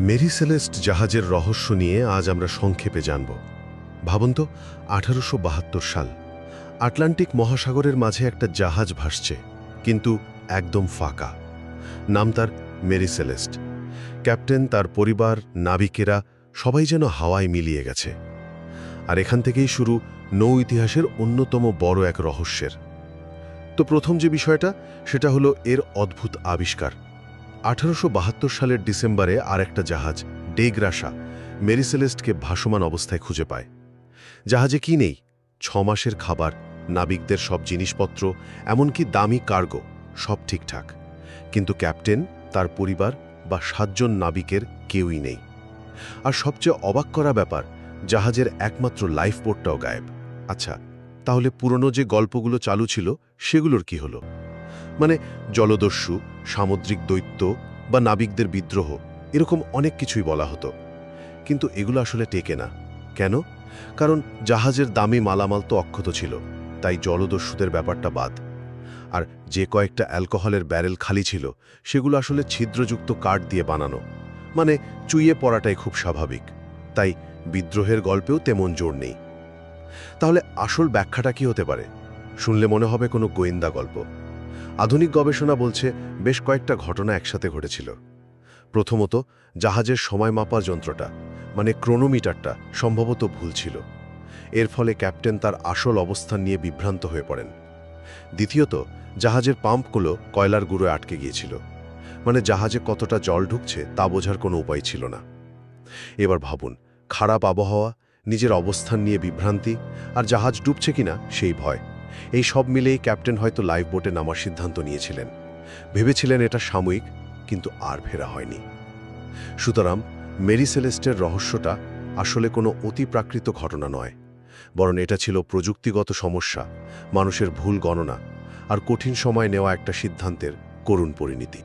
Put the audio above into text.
Mary Celeste জাহাজের রহস্য নিয়ে আজ আমরা সংক্ষেপে জানব। ভাবুন তো, আঠারোশো বাহাত্তর সাল। আটলান্টিক মহাসাগরের মাঝে একটা জাহাজ ভাসছে, কিন্তু একদম ফাঁকা। নাম তার মেরি সেলেস্ট ক্যাপ্টেন, তার পরিবার, নাবিকেরা সবাই যেন হাওয়ায় মিলিয়ে গেছে। আর এখান থেকেই শুরু নৌ ইতিহাসের অন্যতম বড় এক রহস্যের। তো প্রথম যে বিষয়টা, সেটা হলো এর অদ্ভুত আবিষ্কার। আঠারোশো বাহাত্তর সালের ডিসেম্বরে আর একটা জাহাজ, ডেগ্রাসা, মেরিসেলেস্টকে ভাসমান অবস্থায় খুঁজে পায়। জাহাজে কি নেই? ছ মাসের খাবার, নাবিকদের সব জিনিসপত্র, এমনকি দামি কার্গো, সব ঠিকঠাক। কিন্তু ক্যাপ্টেন, তার পরিবার বা সাতজন নাবিকের কেউই নেই। আর সবচেয়ে অবাক করা ব্যাপার, জাহাজের একমাত্র লাইফ বোটটাও গায়েব। আচ্ছা তাহলে পুরনো যে গল্পগুলো চালু ছিল, সেগুলোর কি হলো? মানে জলদস্যু, সামুদ্রিক দৈত্য বা নাবিকদের বিদ্রোহ, এরকম অনেক কিছুই বলা হতো। কিন্তু এগুলো আসলে টেকে না। কেন? কারণ জাহাজের দামি মালামাল তো অক্ষত ছিল, তাই জলদস্যুদের ব্যাপারটা বাদ। আর যে কয়েকটা অ্যালকোহলের ব্যারেল খালি ছিল, সেগুলো আসলে ছিদ্রযুক্ত কাঠ দিয়ে বানানো মানে চুইয়ে পড়াটাই খুব স্বাভাবিক। তাই বিদ্রোহের গল্পেও তেমন জোর নেই। তাহলে আসল ব্যাখ্যাটা কি হতে পারে? শুনলে মনে হবে কোনো গোয়েন্দা গল্প। আধুনিক গবেষণা বলছে বেশ কয়েকটা ঘটনা একসাথে ঘটেছিল। প্রথমত, জাহাজের সময় মাপার যন্ত্রটা মানে ক্রোনোমিটারটা, সম্ভবত ভুল ছিল। এর ফলে ক্যাপ্টেন তার আসল অবস্থান নিয়ে বিভ্রান্ত হয়ে পড়েন। দ্বিতীয়ত, জাহাজের পাম্পগুলো কয়লার গুঁড়োয় আটকে গিয়েছিল। মানে জাহাজে কতটা জল ঢুকছে তা বোঝার কোনো উপায় ছিল না। এবার ভাবুন, খারাপ আবহাওয়া, নিজের অবস্থান নিয়ে বিভ্রান্তি, আর জাহাজ ডুবছে কিনা সেই ভয়। এই সব মিলেই ক্যাপ্টেন হয়তো লাইফ বোটে নামার সিদ্ধান্ত নিয়েছিলেন। ভেবেছিলেন এটা সাময়িক, কিন্তু আর ফেরা হয়নি। সুতরাং মেরি সেলেস্টের রহস্যটা আসলে কোনো অতিপ্রাকৃত ঘটনা নয়, বরং এটা ছিল প্রযুক্তিগত সমস্যা, মানুষের ভুল গণনা, আর কঠিন সময় নেওয়া একটা সিদ্ধান্তের করুণ পরিণতি।